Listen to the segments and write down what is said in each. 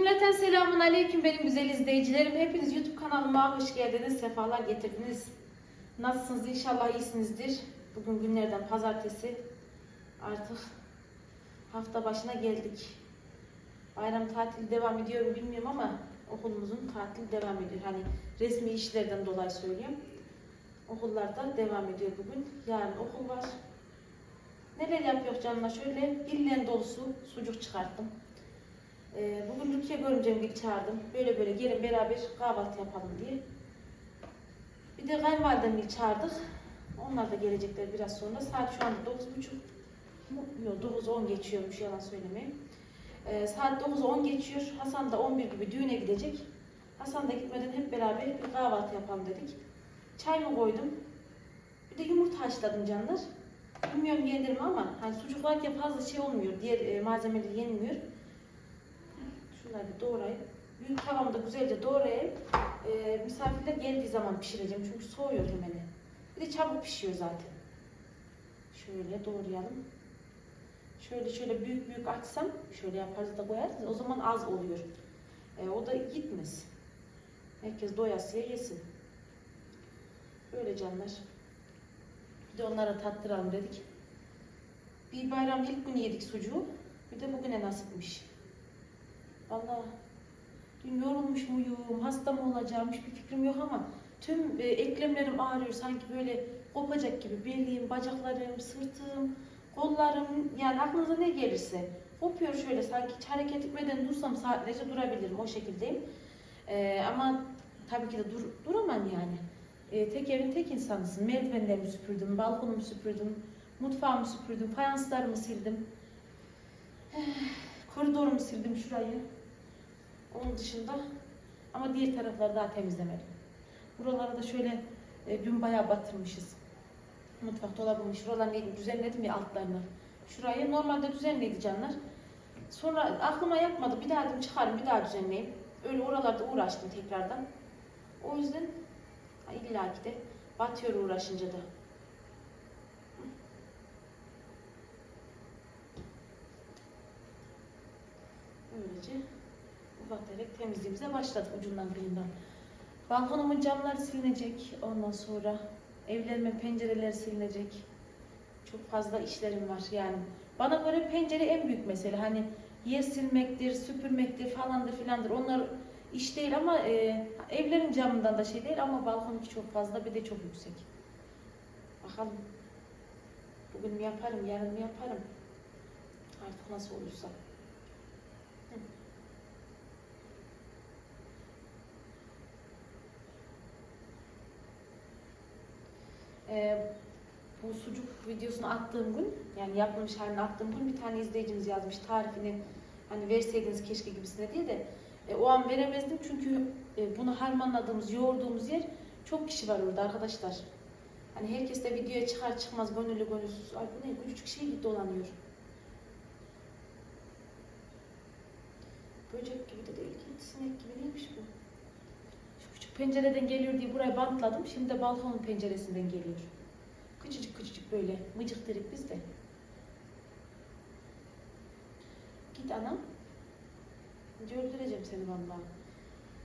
Cümleten selamun aleyküm benim güzel izleyicilerim. Hepiniz YouTube kanalıma hoş geldiniz, sefalar getirdiniz. Nasılsınız? İnşallah iyisinizdir. Bugün günlerden pazartesi. Artık hafta başına geldik. Bayram tatili devam ediyor mu bilmiyorum ama okulumuzun tatili devam ediyor. Hani resmi işlerden dolayı söylüyorum. Okullarda devam ediyor bugün. Yarın okul var. Neler yapıyor canına? Şöyle bir dolusu sucuk çıkarttım. Ee, bugün Rukiye görümcemi çağırdım. Böyle böyle gelin beraber kahvaltı yapalım diye. Bir de kayınvalidemi çağırdık. Onlar da gelecekler biraz sonra. Saat şu anda 9.30. mu? Yok 9.10 geçiyormuş yalan söylemeyeyim. Ee, saat 9.10 geçiyor. Hasan da 11 gibi düğüne gidecek. Hasan da gitmeden hep beraber bir kahvaltı yapalım dedik. Çay mı koydum? Bir de yumurta haşladım canlar. Bilmiyorum yenir mi ama hani sucuk varken fazla şey olmuyor. Diğer e, malzemeler yenmiyor. Şunları bir doğrayıp büyük tavamda güzelce doğrayıp e, misafirler geldiği zaman pişireceğim çünkü soğuyor hemen. Bir de çabuk pişiyor zaten. Şöyle doğrayalım. Şöyle şöyle büyük büyük açsam şöyle yaparız da koyarız o zaman az oluyor. E, o da gitmez. Herkes doyasıya yesin. Böyle canlar. Bir de onlara tattıralım dedik. Bir bayram ilk günü yedik sucuğu. Bir de bugüne nasipmiş. Valla dün yorulmuş muyum, hasta mı olacağım hiçbir fikrim yok ama tüm e, eklemlerim ağrıyor sanki böyle kopacak gibi. Belliğim, bacaklarım, sırtım, kollarım yani aklınıza ne gelirse kopuyor şöyle sanki hiç hareket etmeden dursam saatlerce durabilirim o şekildeyim. E, ama tabii ki de dur, duramam yani. E, tek evin tek insanısın. Merdivenlerimi süpürdüm, balkonumu süpürdüm, mutfağımı süpürdüm, fayanslarımı sildim. Koridorumu sildim şurayı. Onun dışında ama diğer tarafları daha temizlemedim. Buralara da şöyle e, dün bayağı batırmışız. Mutfak dolabımı şuralarını düzenledim ya altlarını. Şurayı normalde düzenliydi canlar. Sonra aklıma yatmadı. Bir daha dedim çıkarım bir daha düzenleyeyim. Öyle oralarda uğraştım tekrardan. O yüzden ha, illa ki de batıyor uğraşınca da. Böylece tefek temizliğimize başladık ucundan kıyından. Balkonumun camları silinecek ondan sonra. Evlerimin pencereleri silinecek. Çok fazla işlerim var yani. Bana göre pencere en büyük mesele. Hani yer silmektir, süpürmektir falandır filandır. Onlar iş değil ama e, evlerin camından da şey değil ama balkonunki çok fazla bir de çok yüksek. Bakalım. Bugün mü yaparım, yarın mı yaparım? Artık nasıl olursa. Ee, bu sucuk videosunu attığım gün, yani yapılmış halini attığım gün bir tane izleyicimiz yazmış tarifini hani verseydiniz keşke gibisine diye de e, o an veremezdim çünkü e, bunu harmanladığımız, yoğurduğumuz yer çok kişi var orada arkadaşlar. Hani herkes de videoya çıkar çıkmaz gönüllü gönülsüz. Ay bu ne? Küçük şey gibi dolanıyor. Böcek gibi de değil ki. Sinek gibi neymiş bu? Pencereden geliyor diye buraya bantladım. Şimdi de balkonun penceresinden geliyor. Küçücük küçücük böyle mıcık derik biz de. Git anam. Öldüreceğim seni vallahi.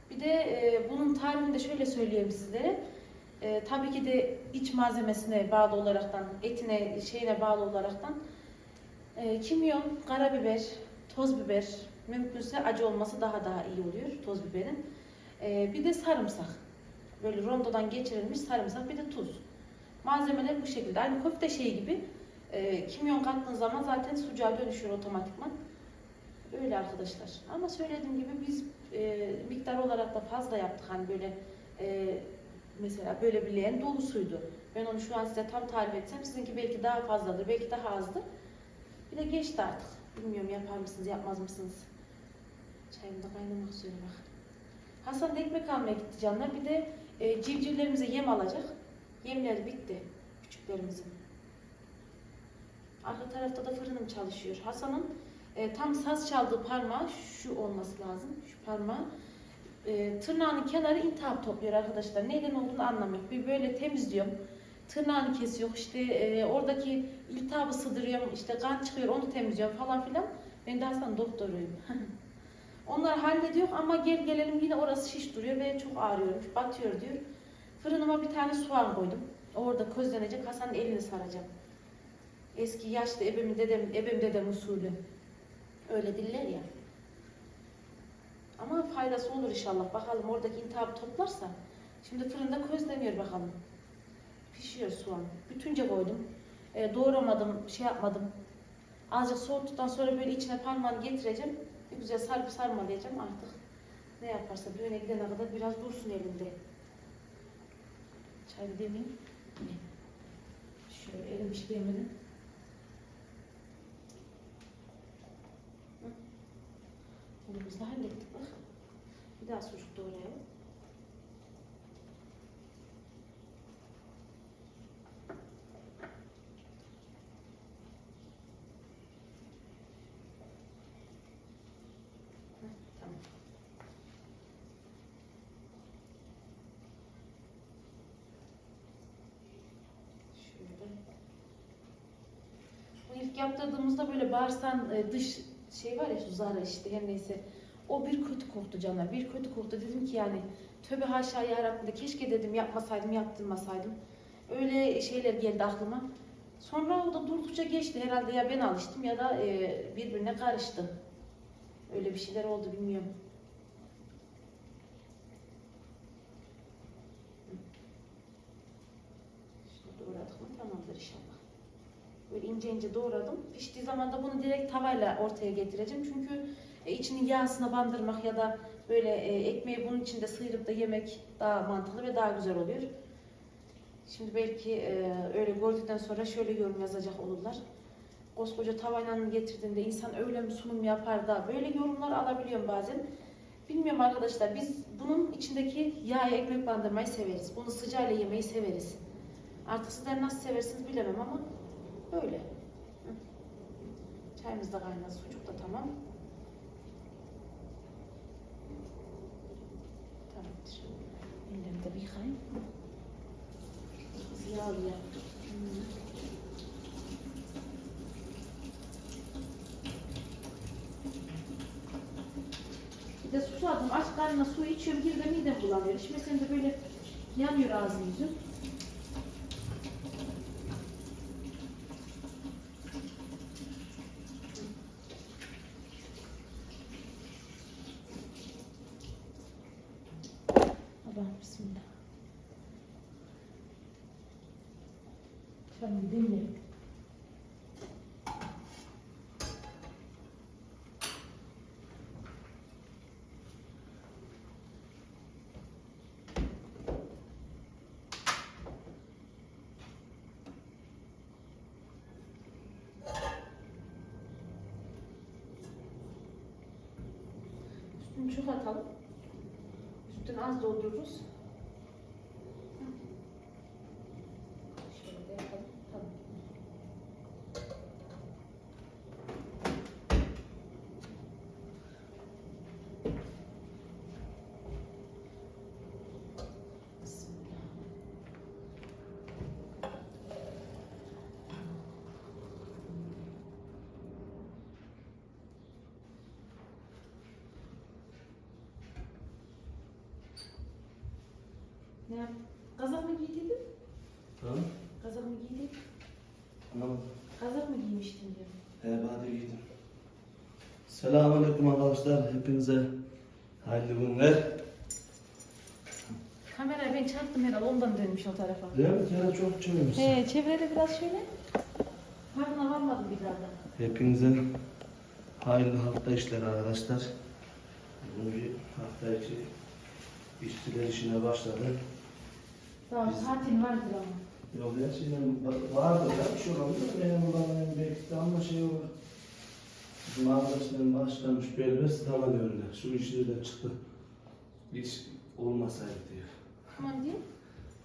Bir de e, bunun tarifini de şöyle söyleyeyim sizlere. E, tabii ki de iç malzemesine bağlı olaraktan, etine, şeyine bağlı olaraktan e, kimyon, karabiber, toz biber, mümkünse acı olması daha daha iyi oluyor toz biberin. E, bir de sarımsak. Böyle rondodan geçirilmiş sarımsak, bir de tuz. Malzemeler bu şekilde. Aynı köfte şeyi gibi. E, kimyon kattığın zaman zaten sucuğa dönüşüyor otomatikman. Öyle arkadaşlar. Ama söylediğim gibi biz e, miktar olarak da fazla yaptık. Hani böyle e, mesela böyle bir leğen dolusuydu. Ben onu şu an size tam tarif etsem sizinki belki daha fazladır, belki daha azdır. Bir de geçti artık. Bilmiyorum yapar mısınız, yapmaz mısınız? Çayım da kaynamak üzere bak. Hasan da ekmek almaya gitti canlar. Bir de e, civcivlerimize yem alacak. Yemler bitti küçüklerimizin. Arka tarafta da fırınım çalışıyor. Hasan'ın e, tam saz çaldığı parmağı şu olması lazım. Şu parmağı. E, tırnağının kenarı iltihap topluyor arkadaşlar. Neden olduğunu anlamıyor. Bir böyle temizliyorum. Tırnağını kesiyor. işte e, oradaki iltihabı sığdırıyorum. işte kan çıkıyor onu temizliyorum falan filan. Ben de Hasan doktoruyum. Onları hallediyor ama gel gelelim yine orası şiş duruyor ve çok ağrıyormuş, batıyor diyor. Fırınıma bir tane soğan koydum. Orada közlenecek, Hasan'ın elini saracağım. Eski yaşlı ebemin dedem, ebem dedem usulü. Öyle diller ya. Ama faydası olur inşallah. Bakalım oradaki iltihabı toplarsa. Şimdi fırında közleniyor bakalım. Pişiyor soğan. Bütünce koydum. E, doğramadım, şey yapmadım. Azıcık soğuttuktan sonra böyle içine parmağını getireceğim. Bir güzel sarıp sarmalayacağım artık. Ne yaparsa düğüne gidene kadar biraz dursun elinde. Çay bir demeyeyim. Şöyle elim hiç değmedi. Hı. Elimizde hallettik bak. Bir daha sucuk doğrayalım. Hı, Tamam. Şöyle. Yaptırdığımızda böyle bağırsan e, dış şey var ya şu zara işte her neyse. O bir kötü koktu canlar. Bir kötü koktu. Dedim ki yani tövbe haşa ya Rabbim de keşke dedim yapmasaydım yaptırmasaydım. Öyle şeyler geldi aklıma. Sonra o da durdukça geçti. Herhalde ya ben alıştım ya da e, birbirine karıştı. Öyle bir şeyler oldu bilmiyorum. Şimdi doğradık mı tamamdır inşallah. Böyle ince ince doğradım. Piştiği zaman da bunu direkt tavayla ortaya getireceğim. Çünkü e, içinin yağsına bandırmak ya da böyle e, ekmeği bunun içinde sıyırıp da yemek daha mantıklı ve daha güzel oluyor. Şimdi belki e, öyle gördükten sonra şöyle yorum yazacak olurlar. Koskoca tavayla getirdiğinde insan öyle mi sunum yapar da böyle yorumlar alabiliyorum bazen. Bilmiyorum arkadaşlar biz bunun içindeki yağa ekmek bandırmayı severiz. Bunu sıcağıyla yemeyi severiz. Artık sizler nasıl seversiniz bilemem ama böyle. Çayımız da kaynadı, sucuk da tamam. Tamamdır. Ellerimi de bir yıkayayım. Yağlı ya. Hı. Bir de susadım. Aç karnına su içiyorum. Bir de midem bulanıyor. İçmesem de böyle yanıyor ağzım yüzüm. Allah'ım bismillah. Bir dinleyelim. Üstünü çok atalım. Üstünü az doldururuz. Hı. Şöyle de yapalım. Tamam. Bismillah. Ne yap? Kazak mı giydiydin? Ha? Kazak mı giydin? Anlamadım. Kazak mı giymiştin diyorum. He hadi giydim. Selamünaleyküm arkadaşlar. Hepinize hayırlı günler. Kamerayı ben çarptım herhalde ondan dönmüş o tarafa. Değil mi? Kere çok çözmüşsün. He çevrede biraz şöyle. Farkına varmadım bir daha da. Hepinize hayırlı hafta işleri arkadaşlar. Bugün bir hafta içi işçiler işine başladı. Biz- tatil vardır ama. Yok her şeyden vardı ya. Şu anda benim olan belki de ama şey olur. Bizim arkadaşlarım başlamış belli sınava diyorlar. Şu işleri de çıktı. Hiç olmasaydı diyor. Aman diye.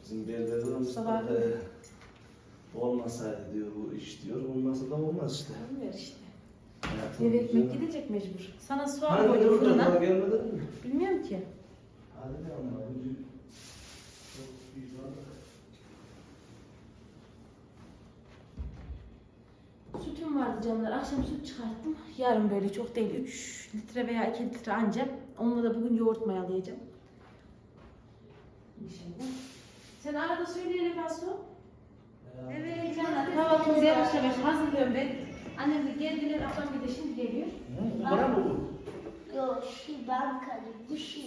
Bizim belirli Mustafa abi. e, olmasaydı diyor bu iş diyor. Olmasa da olmaz işte. Olmuyor işte. Hayatın Eve ekmek gidecek mecbur. Sana soğan Hani koydum fırına. gelmedi mi? Bilmiyorum ki. Hadi de ama. Sütüm vardı canlar. Akşam süt çıkarttım. Yarın böyle çok değil. 3 litre veya 2 litre ancak. Onunla da bugün yoğurt mayalayacağım. İnşallah. Sen arada söyleyelim Asu. Evet canlar. Kahvaltımızı yavaş yavaş hazırlıyorum ben. Annem de geldiler. Ablam bir de şimdi geliyor. Bana mı bu?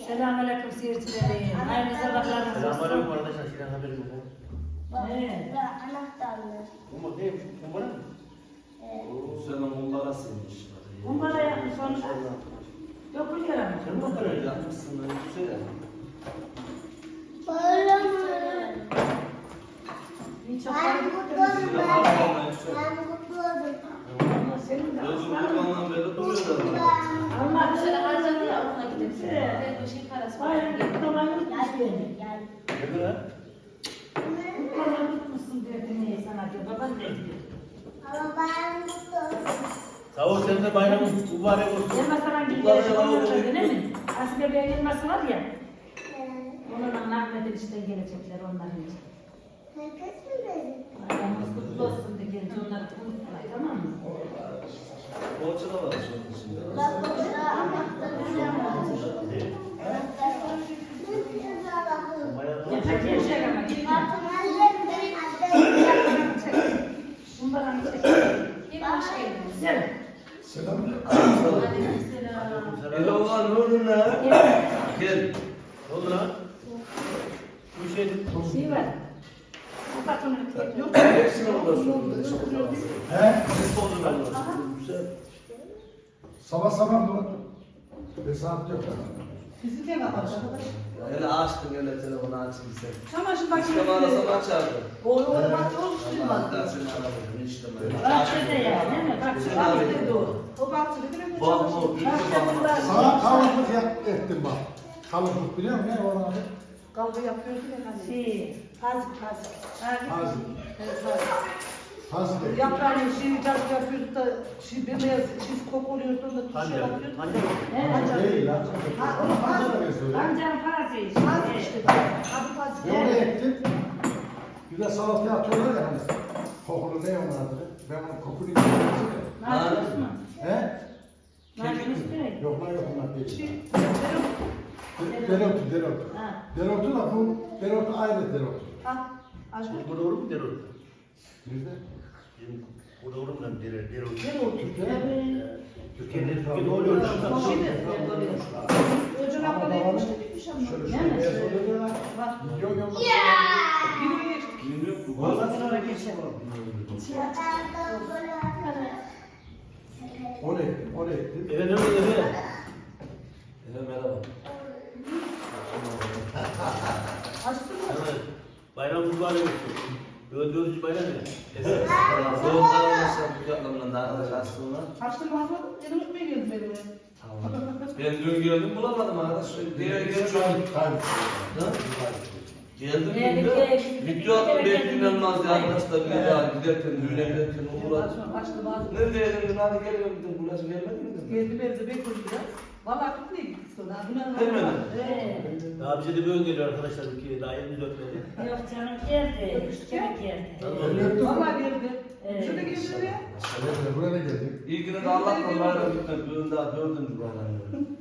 Selamünaleyküm seyircilerim. Hayırlı sabahlarınız Selamünaleyküm arkadaşlar. Sizden haberim yok. Bak, Evet. burada anahtarlar. Bu neymiş? Bu bana mı? Evet. Sen onlara sığmış. Kumbara yapmış onu. Yok bir kere mi? Sen bu kadar yapmışsın. Hiç çok Ben mutlu oldum ben. Ben mutlu oldum. Senin de Özür aslanım. kurbanından beri duruyorlar. Allah Bu bir sene harcadı ya onunla gidip. Evet. Ben o şey parası var. Hayır, kutlamayı unutmuş beni. Ne kadar? Kutlamayı unutmuşsun derdini sana diyor. Baban ne diyor? Ama ben mutlu oldum. Sağ ol sen de bayramın mübarek olsun. Devam olacak edelim. değil mi? Aslında bir elması var ya. Onunla Ahmet'in işte gelecekler onların için. Herkes mi dedi? Bayramımız kutlu olsun de gelince onları unutmayın tamam mı? Borcu da var şu an içinde. Bak burada Yeni hoş geldiniz. Güzel. Aleykümselam. Ne oldu lan? Gel. Ne oldu lan? Bu şey Şey var. Kapat onu. Yok. Hepsini orada sorun. He? Ses oldu ben. Güzel. Sabah sabah mı? Bir saat yok. Bizi de kapat. Hele açtın hele telefonu açtın sen. Çamaşır İşte bana makinesi. sana açardı. Oğlu olmak yok. Allah da seni aradım. İşte ben. Bahçede ya. Değil mi? Bak bahçede doğru. O bahçede büyük bir bakma. Sana kalıplık yap, ettim bak. Kalıplık biliyor musun? Ne o abi? Kavga yapıyordu ya hani. Şey. Hazır hazır. Hazır. Hazır değil. Yaprağın şeyi cazı yapıyorduk da şey bembeyaz çift kok oluyordu da tuşa ya? bakıyorduk. Hani Evet. Değil lan. Hazır diye söyle. Amcanın parası işte. Az işte. Adı fazla. Ne oraya ettim? Bir de salataya atıyorlar ya hani. Kokulu ne onun adı? Ben onun kokunu yiyeceğim. Namus mu? He? Namus ne? Yok lan yok onlar değil. Şey, De- Dereotu, dereotu. Ha. Dereotu da bu, dereotu ayrı dereotu. ah, aşk Bu doğru mu? Derol. Nerede? Bizim Bu doğru mu lan? Derol. Derol. Türkiye'de. Türkiye'de oluyor. Ondan kadar. sonra geçelim. On ettim, on ettim. Eve dön eve. Hele merhaba. Açtın mı? Evet. Bayram mübarek olsun. Dördüncü bayram ya. Evet. Doğum kararlaşan kucaklarından da arkadaş aslında. Açtın mı abla? Seni öpmeye geldim ben oraya. Tamam. Ben dün geldim bulamadım arkadaş. Diğer geldim şu an. Ha? Geldim bir- Video attım bir- ya arkadaşlar. Bir daha giderken düğüne giderken. Açtım, açtım ağzını. Neredeydin dedim hadi geliyorum dedim. Burası gelmedi mi. Geldim evde bekledim biraz. Valla tutmaya gittik sonra. Buna Gelmedi. Evet. Daha bize de böyle geliyor arkadaşlar. Ülkeye daha yeni dörtleri. Yok canım geldi. Kemik geldi. Valla geldi. Evet. Şurada geldi ya. Evet, buraya geldik. İlk günü de Allah'tan bayram gitmedi. Bugün daha dördüncü bayram.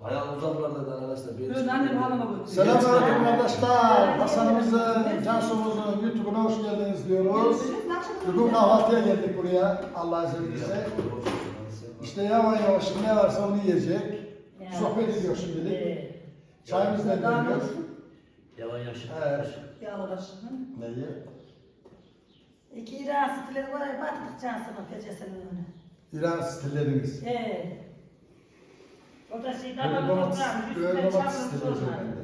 Bayağı uzaklardaydı arkadaşlar. Benim Böyle annem halama bakıyor. Selamünaleyküm arkadaşlar. Hasan'ımızın, Cansu'muzun YouTube'una hoş geldiniz diyoruz. Bugün kahvaltıya geldik buraya. Allah izin verirse. İşte yavaş yavaş ne varsa onu yiyecek. Ya. Sohbet ediyor şimdilik. Evet. Çayımızı da demliyor. Yavan yaşlı. Evet. Başını. Neyi? İki ira stileri var ya battık cansının pecesinin önüne. İran stillerimiz. Evet. O da şey Böyle damar domates, toprağın böyle üstüne domates sorma. üzerinde.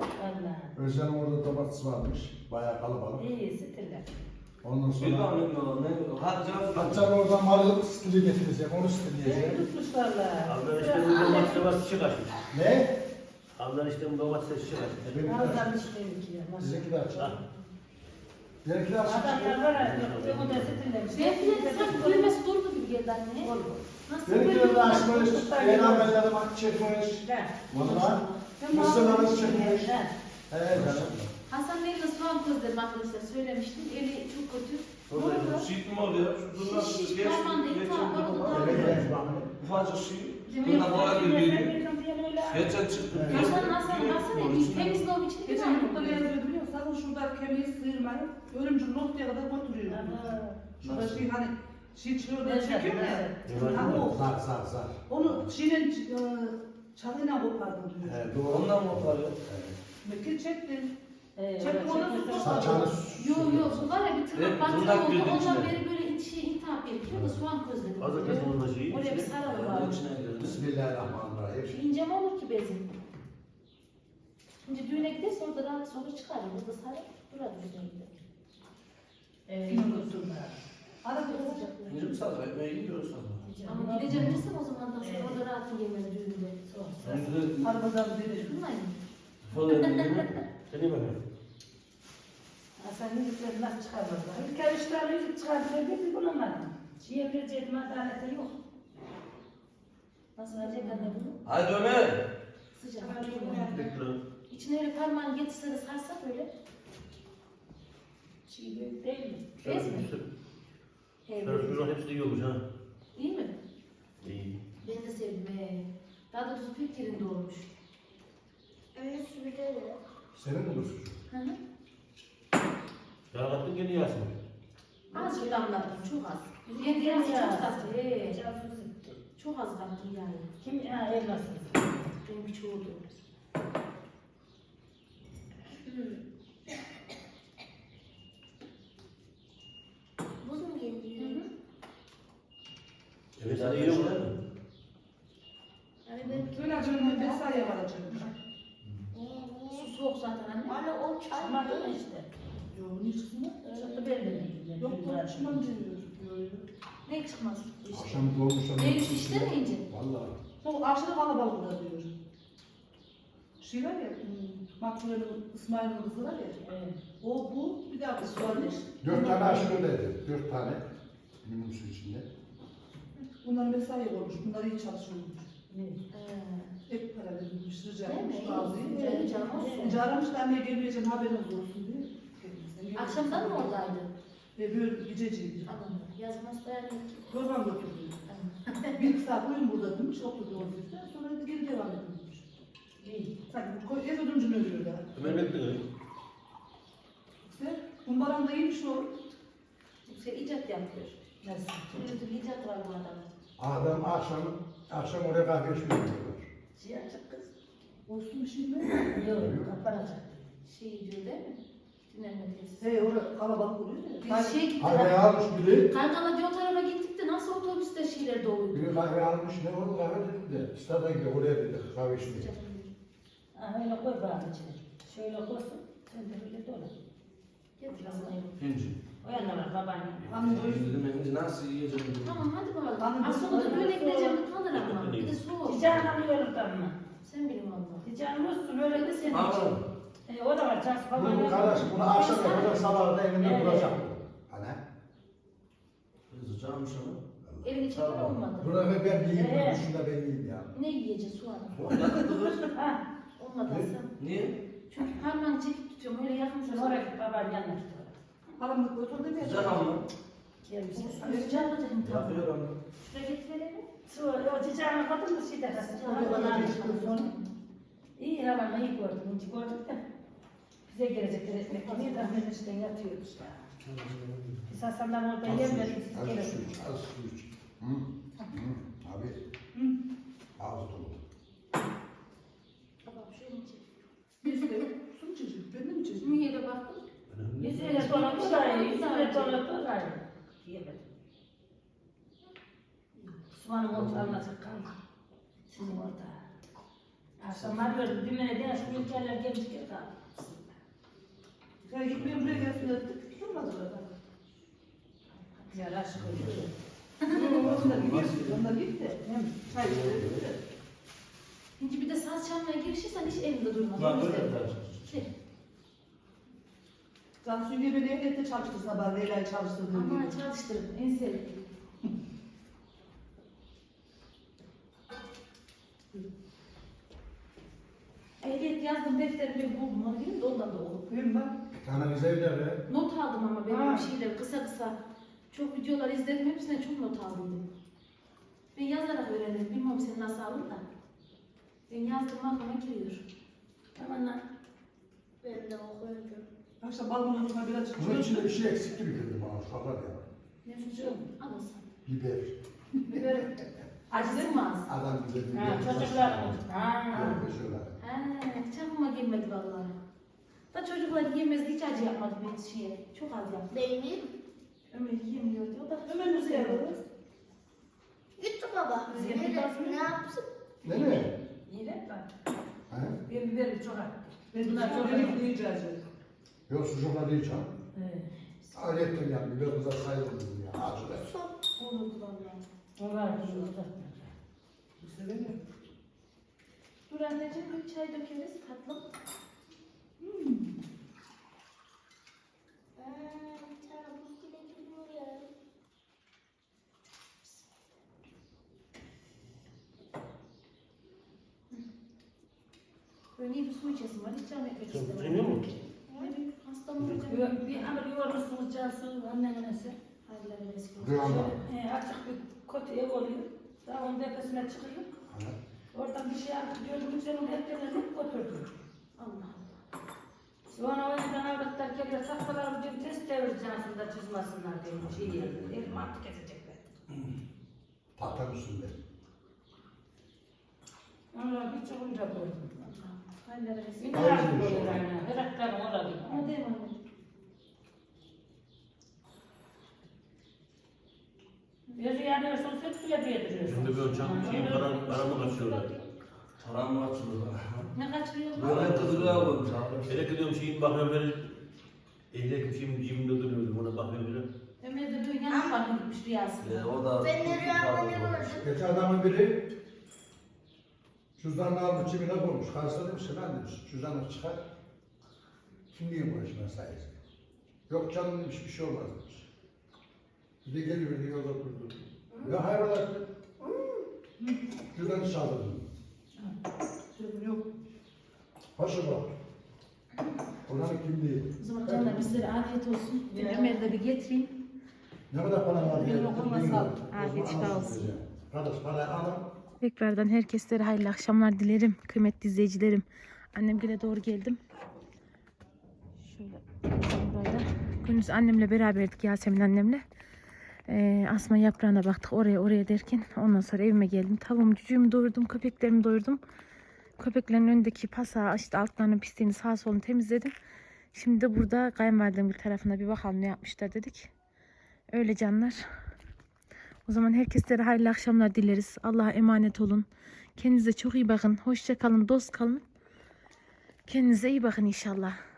Valla. Özcan'ın orada domates varmış. Bayağı kalabalık. İyi stiller. Ondan sonra bahmet ne olur ne? Hadi canım. Hatta oradan marul stili getirecek. Onu. Tutmuşlarla. Açmış. Ne? Ablan işte bu domatese çiçek açmış. Benimki de Ağızdan açık. işte bir kere. maşallah. Bizimki de açık. De açık. Adamlar var ya, yok, o da stillemiş. Benimki de sanki gülmesi durdu gibi geldi anne. Nasıl Benimki de böyle? açmış. Beraberleri bak çekmiş. Ver. Bunlar. Mısırlarımız çekmiş. Ver. He Hasan eline soğan közledim arkadaşlar söylemiştim. Eli çok kötü. Şiit mi oluyor? Şu durlar Şiş, şu geç. parmağın değil, parmağın da-. Ufacık şiit. Bundan boya gibi. Geçen çıktı. Nasıl nasıl nasıl ne? Bir temizle o biçim Geçen YouTube'da ne yazıyordu biliyor musun? Sakın şurada kemiği sıyırmayın. Ölümcül noktaya kadar götürüyor. Şurada şey hani şey çıkıyor da çekiyor ya. Ha, o. Zar zar zar. Onu şeyle e, çalıyla kopardım diyor. Ondan mı oturuyor? Bekir çekti. Ee, tuttu. Saçanı Yo yo bu var ya bir tırnak Evet, baktım tırnak oldu. girdi Ondan içine. beri böyle şey intihap birikiyor da soğan közledim. Fazla kesin olma şeyi. Oraya bir saralım. Bismillahirrahmanirrahim. İnce mi olur ki bezin? Şimdi düğüne giderse orada rahat sonuç çıkar. Burada sarıp burada düğüne gider. Ee, Arada o Bizim salça ekmeği gidiyoruz salça. Ama gideceğim dersen o zaman da sonra orada rahatın yemez düğünde. Şimdi arabadan biri. Şunlayın. Fazla yemeğini. Seni bakıyorum. Hasan yüzükleri nasıl çıkarmazlar? İlk arışlarla yüzük çıkartıyor biz bulamadım. Şiye bir cetme adaleti yok. Nasıl verecek anne bunu? Haydi Ömer. Sıcak. İçine öyle parmağını getirse de sarsak öyle. Çiğ büyük değil mi? Bez mi? Evet. Şunun hepsi de yiyormuş ha. İyi mi? İyi. Ben de sevdim. Ee. Daha da tuzu pek yerinde olmuş. Öyle sürüyor. Senin mi suçun? Hı hı. Ya kattın gene yersin. Azıcık damlattım, çok az. Kendi yarısı çok az. Ee, çok az kattım yani. Kim? Ha elması. Benimki çoğuldu. Buz mu Hı geliyor? hı. Evet sen de yiyor mu lan? Yani ben Söyle canım mesaiye varacağım. Niye niye? su soğuk zaten anne. Anne o çay Çıkmadı mı değil. işte? Yok niye çıksın mı? Çıktı ben de değilim. Yok konuşmam diyor. Yok yok. Ne çıkmaz? İşte. Akşam dolmuş ama. Ne işte mi ince? Vallahi. Bu aşırı kalabalık oluyor diyor. Şey var ya, Makbule'nin İsmail'in kızı var ya. Evet. O bu, bir daha kız varmış. Dört tane aşırı dedi. Dört tane. Minibüsün içinde. Bunlar mesai olmuş, bunlar iyi çalışıyormuş. Ee, Ek para verilmiş, rica etmiş bazıyı. Önce aramış da anneye gelmeyeceğim haberiniz olsun diye. Akşamdan mı oradaydı? Ve böyle gececiydi. Anladım. Yazmaz dayanıyor. Program götürdü. Bir saat uyum burada demiş, oturdu ofiste. Sonra da geri devam edilmiş. İyi. Sanki bu ev ödümcünü ölüyor da. Ömer bekle. İşte kumbaram da iyiymiş o. Yüksel icat yapıyor. Neyse. Türlü icat var bu adamın. Adam akşam, akşam oraya kahve. Şey açık kız. Olsun bir şey? Yok kapanacak. Şey diyor değil mi? Dinlenme tesisi. Hey orada kalabalık oluyor ya. Biz şey gittik. Kahve almış biri. Kankala diyor o tarafa gittik de nasıl otobüste şeyler doluydu. Biri kahve almış. Ne oldu kahve dedim de. Stada gidiyor oraya dedi kahve içmeye. Ha öyle koy bana içine. Şöyle koysun. Sen de öyle dola. Getir kızmayı. İnci. O yana var babaanne. Anne İnci dedim İnci nasıl yiyeceğim dedim. Tamam hadi bakalım. Sonra da böyle gideceğim de kalır ama. Bir de soğuk. Ticağın alıyorum tamam. Sen bilin valla. Ticağın olsun öyle Öyle de de senin için. E, o da var. Çarşı Bunu babaanne. kardeş, bunu akşam sabahda evinde Evet. duracak. Hani? Kızı canmış ama. Evin içinde olmadı. Buna ben ben yiyeyim, Evet. şunu da ben yiyeyim ya. Ne yiyeceğiz yakıttı kız. Ha. Olmadı Ne? sen. Niye? Çünkü parmağını çekip tutuyorum öyle yakın Sen sonra. oraya git babanın yanına git. Halamlık götür de Sıcak ama. Gelmiş. Sıcak olacak mı tabii? Yapıyor ama. Şuraya getirelim. Su, o ticağın kadın mı şey geçtikten sonra. İyi halamla iyi gördüm. İnci gördük de. Bize gelecekler yemeye de ben işte yatıyoruz ya. Biz Hasan'dan orada. Az Gelin. su iç, az su iç. Hı? Hı? Abi. Ağız dolu. Tamam şöyle mi çek? Biz de. Su mu çocuk? Ben de mi çocuk? Niye de baktın? Yüzüne dolapı da iyi, yüzüne dolapı da iyi. Yemedim. Osman'ın ortalarına kaldı. Sizin orada. Akşamlar gördüm, dümene diye şu ülkeler gelmiş ki kaldı. Ya gitmeyin buraya gelsin dedik. Durmadı orada. Ya aşk oluyor. Onlar gitti. Onlar gitti. Çay içti. Şimdi bir de saz çalmaya girişirsen hiç evinde durmaz. Bak yapar. Şey, Cansu'yu beni ehliyette çalıştı sabah. Leyla'yı çalıştırdı. Ama çalıştırın. En sevdiğim. Ehliyet yazdım defteri bile buldum. Onu bileyim de ondan da okudum. Benim bak. Bir de Not aldım ama benim Ha. bir şeyler kısa kısa. Çok videolar izledim. Hepsine çok not aldım. Ben yazarak öğrendim. Bilmiyorum sen nasıl aldın da. Ben yazdığım aklıma giriyor. Tamam lan. Ben de okuyordum. Akşam balkonun önüne biraz bunun içinde bir şey eksik gibi geliyor bana. Şaka ya. Ne suçum? Alasın. Biber. Biber acıtmaz. Adam bize biber. Ha, çocuklar. Ha. Böyle şöyle. He, hiç aklıma gelmedi vallahi. Da çocuklar yemezdi hiç acı yapmadı ben şeye. Çok az yaptı. Benim. Ömer yemiyor diyor da. Ömer nasıl yapıyor? Gitti baba. Yemek Ne, ne yapsın? Ne mi? Yine bak. He? Ben biberim çok az. Ben Bunlar çok iyi. yiyeceğiz. Yok sucukla değil canım. Evet. Ayrıca yani biber kıza sayılır ya. Acı be. Olurdu vallahi. Onlar bunu uzatmayacak. Sevemiyorum. Dur anneciğim bir çay dökeriz tatlım. Aa, bir su içesim var. Hiç etmek istemem. olacağım? Bir, hamur yoğurursunuz cansu annemin nesi. He, açık bir kötü ev oluyor. Daha onun tepesine çıkıyor. Oradan bir şey alıp gördüm senin heplerini götürdüm. Sonra o yüzden avratlar geliyor. Tahtaları diyor test devir cansında çizmesinler diyor. Şey, elim attı kesecekler. Tahtanın üstünde. Onlar bir çıkınca vesile. Bir daha böyle aynı. Hıraklarım orada. Mi anne? Yazı yanıyorsun sen suya diyebiliyorsun. Şimdi böyle can, şey, param, paramı kaçırıyorlar. Param mı açılır? Ne kaçırıyor? Böyle kızılığa koymuş abi. Hele gidiyorum şeyin bakıyorum ben ehliyet şeyin cebimde duruyorum ona bakıyorum böyle. Ömer de dün yanlış bakın gitmiş rüyasında. Ee, o da... Ben de rüyamda ne gördüm? Geçen adamın biri cüzdanını almış cebine koymuş. Karşısına demiş ki lan demiş cüzdanı çıkar. Kimliğin başına sayesinde. Yok canım demiş bir şey olmaz demiş. Bir de geliyor bir de yolda durdu. Ya hayrola cüzdanı çaldırdım. Sözüm yok. Bak. Oranın kimliği. O zaman canlar bizlere afiyet olsun. Ben Ömer'i de bir getireyim. Ne kadar para var? Lokma bilmiyorum. sal. Afiyet şifa olsun. Kardeş parayı alın. Tekrardan herkeslere hayırlı akşamlar dilerim. Kıymetli izleyicilerim. Annemgile doğru geldim. Şöyle burada. Gündüz annemle beraberdik Yasemin annemle. Ee, asma yaprağına baktık oraya oraya derken ondan sonra evime geldim. Tavuğumu cücüğümü doyurdum, köpeklerimi doyurdum. Köpeklerin önündeki pasağı işte altlarını pisliğini sağ solunu temizledim. Şimdi de burada kayınvalidem bir tarafına bir bakalım ne yapmışlar dedik. Öyle canlar. O zaman herkeslere hayırlı akşamlar dileriz. Allah'a emanet olun. Kendinize çok iyi bakın. Hoşça kalın, dost kalın. Kendinize iyi bakın inşallah.